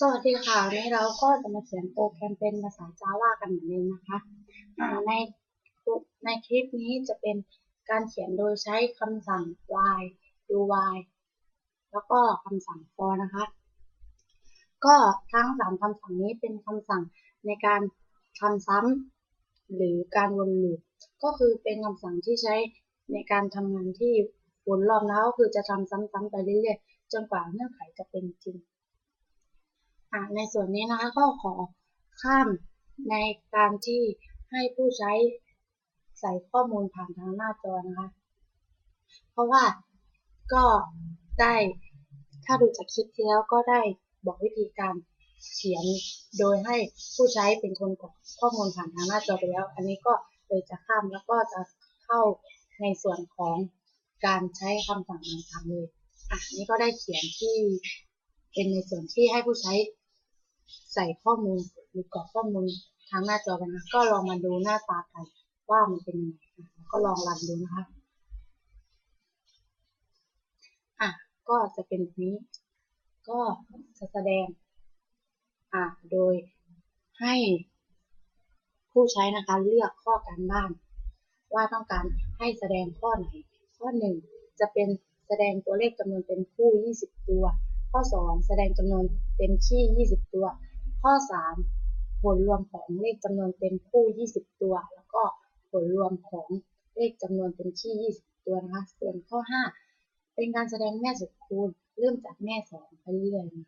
สวัสดีค่ะวันนี้เราก็จะมาเขียนโปรแกรมเป็นภาษา Java กันเหมือนเดิมนะคะในในคลิปนี้จะเป็นการเขียนโดยใช้คำสั่ง while do while แล้วก็คำสั่ง for นะคะ ก็ทั้งสามคำสั่งนี้เป็นคำสั่งในการทำซ้ำหรือการวนลูปก็คือเป็นคำสั่งที่ใช้ในการทำงานที่วนรอบนะก็คือจะทำซ้ำๆไปเรื่อยๆจนกว่าเงื่อนไขจะเป็นจริง ในส่วนนี้นะคะก็ขอข้ามในการที่ให้ผู้ใช้ใส่ข้อมูลผ่านทางหน้าจอนะคะ เพราะว่าก็ได้ถ้าดูจากคลิปที่แล้วก็ได้บอกวิธีการเขียนโดยให้ผู้ใช้เป็นคนกรอกข้อมูลผ่านทางหน้าจอไปแล้ว อันนี้ก็เลยจะข้ามแล้วก็จะเข้าในส่วนของการใช้คำสั่งต่างๆเลย อะนี้ก็ได้เขียนที่เป็นในส่วนที่ให้ผู้ใช้ ใส่ข้อมูลหรือกรอกข้อมูลทางหน้าจอกันนะ ก็ลองมาดูหน้าตากันว่ามันเป็นยังไงก็ลองรันดูนะคะ อะ ก็จะเป็นแบบนี้ ก็จะแสดง อะ โดยให้ผู้ใช้นะคะเลือกข้อการบ้าน ว่าต้องการให้แสดงข้อไหน ข้อหนึ่งจะเป็นแสดงตัวเลขจำนวนเป็นคู่ 20 ตัว ข้อ 2 แสดงจำนวนเต็มที่ 20 ตัว ข้อ 3 ผลรวมของเลขจำนวนเต็มคู่ 20 ตัว แล้วก็ผลรวมของเลขจำนวนเต็มที่ 20 ตัวนะคะ ส่วนข้อ 5 เป็นการแสดงแม่สุดคูณ เริ่มจากแม่ 2 ไปเรื่อยๆนะ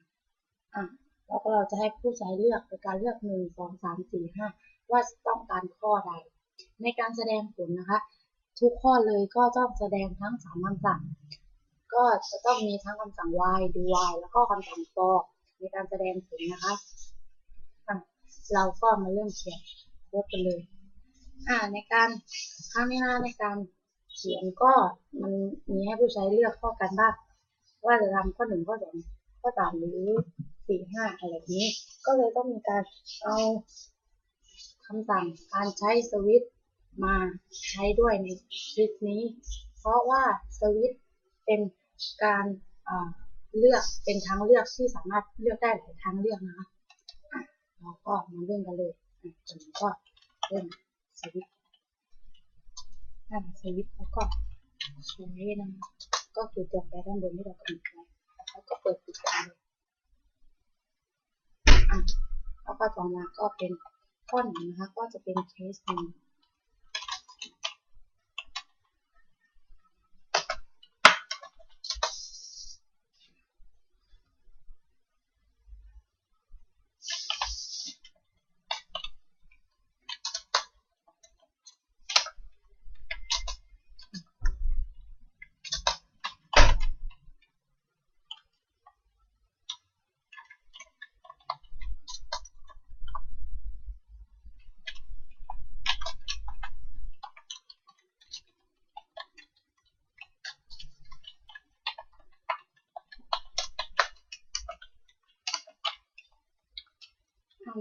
อะแล้วก็เราจะให้ผู้ใช้เลือกโดยการเลือก 1 2 3 4 5 ว่าต้องการข้อใด ในการแสดงผลนะคะ ทุกข้อเลยก็ต้องแสดงทั้ง3คำสั่ง ก็จะต้องมีทั้งคำสั่ง why do why แล้วก็คำสั่ง for ในการแสดงผลนะคะเราก็มาเริ่มเขียนโค้ดกันเลยอ่าในการครั้งนี้นะในการเขียนก็มันมีให้ผู้ใช้เลือกข้อกันบ้างว่าจะทำข้อหนึ่งข้อสองข้อสามหรือสี่ห้าอะไรนี้ ก็เลยต้องมีการเอาคำสั่งการใช้สวิตมาใช้ด้วยในคลิปนี้ เพราะว่าสวิต เป็นการเลือกเป็นทางเลือกที่สามารถเลือกได้หลายทางเลือกนะคะเราก็มาเล่นกันเลยผมก็เล่นสวิตนั่นสวิตแล้วก็ใช้นะก็คือตัวแปรด้านบนที่เรากำหนดไว้แล้วก็เปิดปิดกันเลยแล้วก็ต่อมาก็เป็นข้อหนึ่งนะคะ ก็จะเป็นเคสหนึ่ง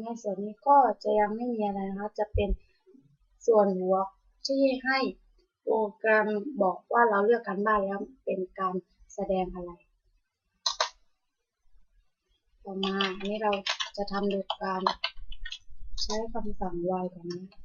ในส่วนนี้ก็จะยังไม่มีอะไรนะคะ จะเป็นส่วนหัวที่ให้โปรแกรมบอกว่าเราเลือกการบ้านแล้วเป็นการแสดงอะไร ต่อมาอันนี้เราจะทำโดยการใช้คำสั่ง while ก่อนนะ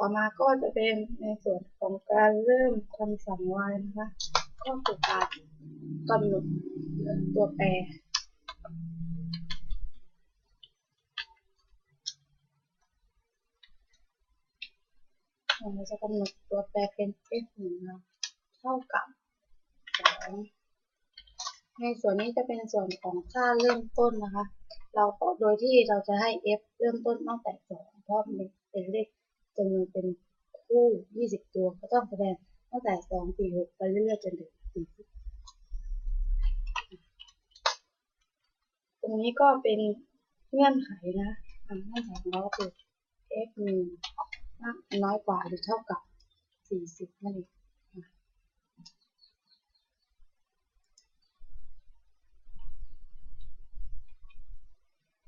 ต่อมาก็จะเป็นในส่วนของการเริ่มคำสั่งวายนะคะ ก็คือการกำหนดตัวแปรเราจะกำหนดตัวแปรเป็น f 1นะเท่ากับ2ในส่วนนี้จะเป็นส่วนของค่าเริ่มต้นนะคะ เราโดยที่เราจะให้ f เริ่มต้นตั้งแต่2เพราะมันเป็นเลข จำนวนเป็นคู่ 20 ตัว ก็ต้องแสดงตั้งแต่2 4 6ไปเรื่อยๆจนถึง40ตรงนี้ก็เป็นเงื่อนไขนะเงื่อนไขของเราก็คือ f 1มาน้อยกว่าหรือเท่ากับ 40 นั่นเอง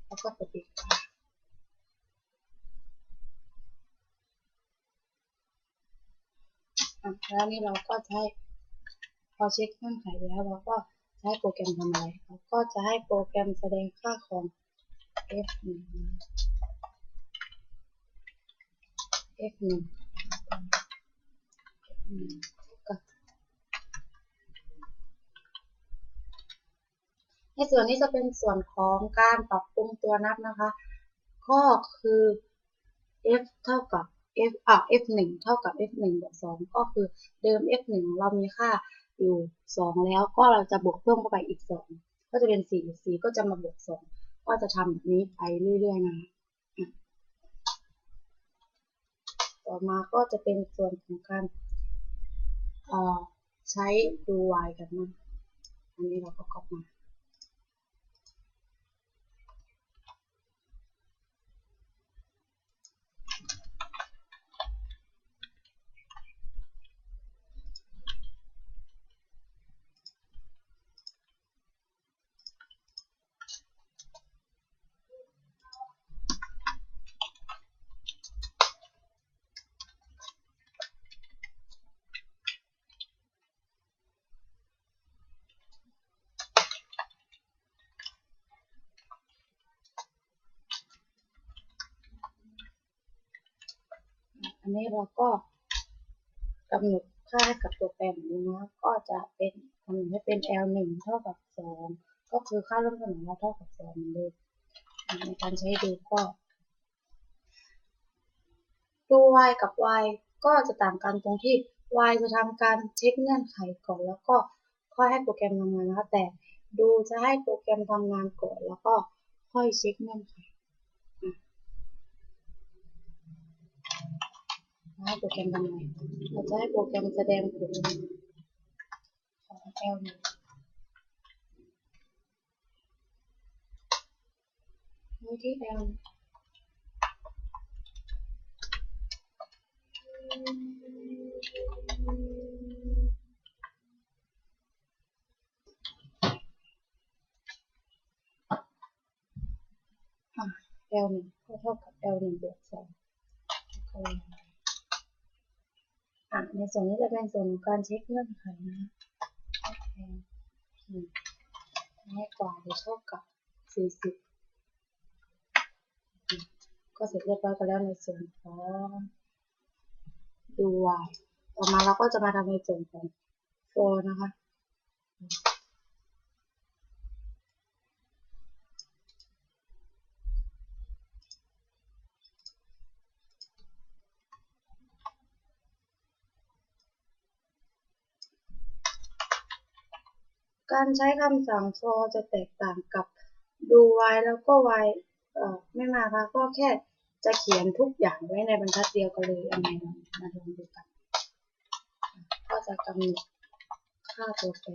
แล้วก็ปิด อะแล้วนี่เราก็จะให้พอเช็คเงื่อนไขแล้วเราก็จะให้โปรแกรมทำอะไรเราก็จะให้โปรแกรมแสดงค่าของ f1 f1 ก็ในส่วนนี้จะเป็นส่วนของการปรับปรุงตัวนับนะคะ ก็คือ f เท่ากับ f อะ f 1เท่ากับ f 1บวก2ก็คือเดิม f 1เรามีค่าอยู่2แล้วก็เราจะบวกเพิ่มเข้าไปอีก2ก็จะเป็น4 4ก็จะมาบวก2ก็จะทำแบบนี้ไปเรื่อยๆนะต่อมาก็จะเป็นส่วนของการใช้ดู y กันนะอันนี้เราก็ก๊อปมา อั นนี้เราก็กำหนดค่ากับตัวแปรนี้นะก็จะเป็นกำหนดให้เป็น L 1เท่ากับ2ก็คือค่าเริ่มต้นของเราเท่ากับ2เหมือนเดิมในการใช้ดูก็ตัว y กับ y ก็จะต่างกันตรงที่ y จะทำการเช็คเงื่อนไขก่อนแล้วก็ค่อยให้โปรแกรมทำงานนะคะแต่ดูจะให้โปรแกรมทำงานก่อนแล้วก็ค่อยเช็คเงื่อนไข ให้โปรแกรมทำไงเราจะให้โปรแกรมแสดงผลของ L หนึ่งไว้ที่ L อะ L หนึ่งก็เท่ากับ L หนึ่งบวกสองอะ ในส่วนนี้จะเป็นส่วนของการเช็คเงื่อนไขนะโอเคให้กว่าหรือเท่ากับ 40 ก็เสร็จเรียบร้อยกันแล้วในส่วนของดู y ต่อมาเราก็จะมาทำในส่วนของ for นะคะ การใช้คำสั่ง for จะแตกต่างกับดู y แล้วก็ y เอ่อไม่มาค่ะก็แค่จะเขียนทุกอย่างไว้ในบรรทัดเดียวกันเลยอันไหนมาลองดูกัน ก็จะกำหนดค่าตัวแปร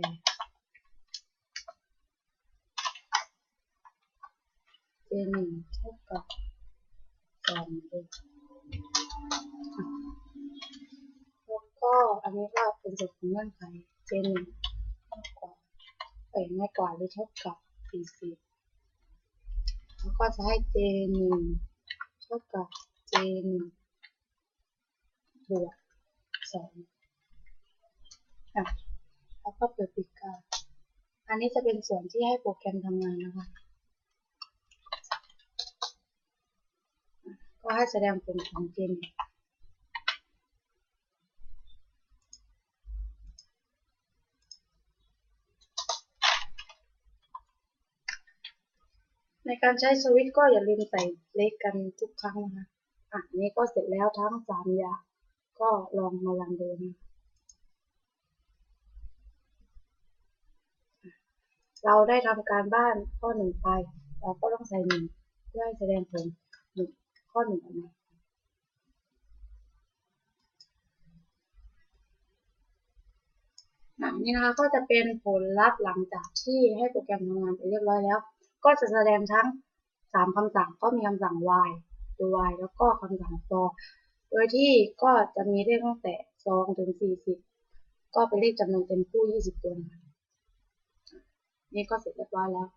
j หนึ่งเท่ากับสองเลยแล้วก็อันนี้ก็เป็นส่วนของเงื่อนไข j หนึ่ง เอ่ยมากกว่าหรือเท่ากับสี่สิบแล้วก็จะให้ j หนึ่งเท่ากับ j หนึ่งบวกสองอะแล้วก็เปิดปิดการอันนี้จะเป็นส่วนที่ให้โปรแกรมทำงานนะคะ ก็ให้แสดงผลของเกม ในการใช้สวิตช์ก็อย่าลืมใส่เลขกันทุกครั้งนะคะอะนี้ก็เสร็จแล้วทั้งสามอย่างก็ลองมาลังดูนะเราได้ทำการบ้านข้อหนึ่งไป เราก็ต้องใส่หนึ่งเพื่อให้แสดงผลหนึ่งข้อหนึ่งออกมานี่นะคะก็จะเป็นผลลัพธ์หลังจากที่ให้โปรแกรมทำงานไปเรียบร้อยแล้ว ก็จะแสดงทั้ง 3คำสั่งก็มีคำสั่ง y ตัว y แล้วก็คำสั่ง for โดยที่ก็จะมีเลขตั้งแต่2ถึง 40 ก็เป็นเลขจำนวนเต็มคู่ 20 ตัวนะคะนี่ก็เสร็จเรียบร้อยแล้ว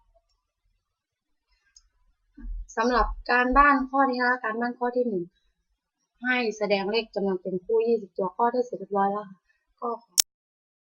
สำหรับการบ้านข้อนี้นะการบ้านข้อที่หนึ่งให้แสดงเลขจำนวนเป็นคู่ 20 ตัวข้อได้เสร็จเรียบร้อยแล้วค่ะก็ขอ